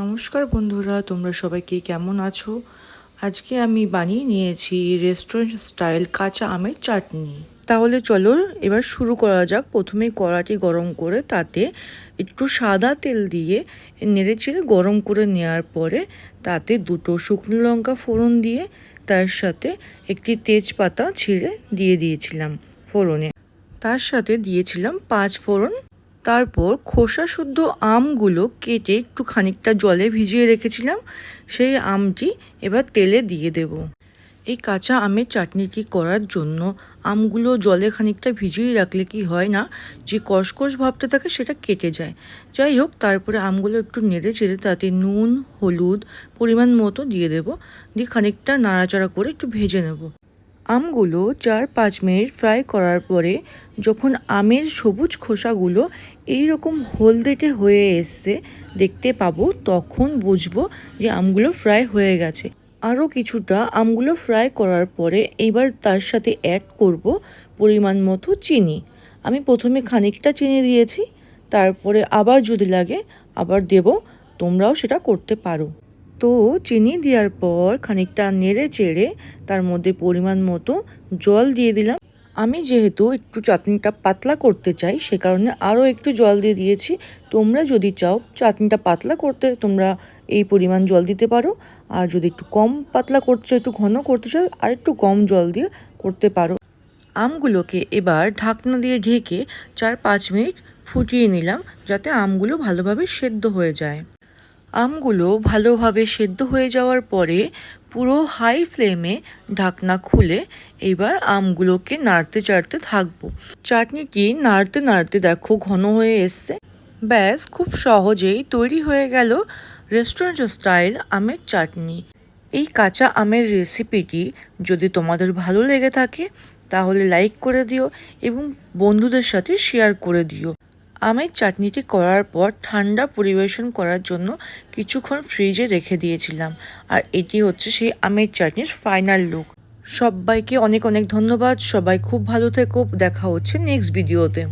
নমস্কার বন্ধুরা, তোমরা সবাইকে কেমন আছো? আজকে আমি বানিয়ে নিয়েছি রেস্টুরেন্ট স্টাইল কাঁচা আমের চাটনি। তাহলে চলো এবার শুরু করা যাক। প্রথমে কড়াটি গরম করে তাতে একটু সাদা তেল দিয়ে নেড়ে চেড়ে গরম করে নেওয়ার পরে তাতে দুটো শুকনো লঙ্কা ফোড়ন দিয়ে তার সাথে একটি তেজপাতা ছিঁড়ে দিয়ে দিয়েছিলাম ফোড়নে। তার সাথে দিয়েছিলাম পাঁচ ফোড়ন তারপর খোসা শুদ্ধ আমগুলো কেটে একটু খানিকটা জলে ভিজিয়ে রেখেছিলাম, সেই আমটি এবার তেলে দিয়ে দেব। এই কাঁচা আমের চাটনিটি করার জন্য আমগুলো জলে খানিকটা ভিজিয়ে রাখলে কি হয় না, যে কষকষ ভাবটা থাকে সেটা কেটে যায়। যাই হোক, তারপরে আমগুলো একটু নেড়ে চেড়ে তাতে নুন, হলুদ পরিমাণ মতো দিয়ে দেব। দিয়ে খানিকটা নাড়াচাড়া করে একটু ভেজে নেব। আমগুলো চার পাঁচ মিনিট ফ্রাই করার পরে যখন আমের সবুজ খোসাগুলো এই রকম হলদেটে হয়ে এসছে দেখতে পাবো, তখন বুঝব যে আমগুলো ফ্রাই হয়ে গেছে। আরও কিছুটা আমগুলো ফ্রাই করার পরে এবার তার সাথে অ্যাড করব পরিমাণ মতো চিনি। আমি প্রথমে খানিকটা চিনি দিয়েছি, তারপরে আবার যদি লাগে আবার দেব, তোমরাও সেটা করতে পারো। তো চিনি দেওয়ার পর খানিকটা নেড়ে চেড়ে তার মধ্যে পরিমাণ মতো জল দিয়ে দিলাম। আমি যেহেতু একটু চাটনিটা পাতলা করতে চাই, সে কারণে আরও একটু জল দিয়ে দিয়েছি। তোমরা যদি চাও চাটনিটা পাতলা করতে, তোমরা এই পরিমাণ জল দিতে পারো। আর যদি একটু কম পাতলা করছ, একটু ঘন করতে চাও, আর একটু কম জল দিয়ে করতে পারো। আমগুলোকে এবার ঢাকনা দিয়ে ঢেকে চার পাঁচ মিনিট ফুটিয়ে নিলাম, যাতে আমগুলো ভালোভাবে সেদ্ধ হয়ে যায়। আমগুলো ভালোভাবে সেদ্ধ হয়ে যাওয়ার পরে পুরো হাই ফ্লেমে ঢাকনা খুলে এবার আমগুলোকে নাড়তে চাড়তে থাকব। চাটনিটি নাড়তে নাড়তে দেখো ঘন হয়ে এসছে। ব্যাস, খুব সহজেই তৈরি হয়ে গেল রেস্টুরেন্ট স্টাইল আমের চাটনি। এই কাঁচা আমের রেসিপিটি যদি তোমাদের ভালো লেগে থাকে, তাহলে লাইক করে দিও এবং বন্ধুদের সাথে শেয়ার করে দিও। আমের চাটনিটি করার পর ঠান্ডা পরিবেশন করার জন্য কিছুক্ষণ ফ্রিজে রেখে দিয়েছিলাম। আর এটি হচ্ছে সেই আমের চাটনির ফাইনাল লুক সবাইকে অনেক অনেক ধন্যবাদ। সবাই খুব ভালো থেকো। দেখা হচ্ছে নেক্সট ভিডিওতে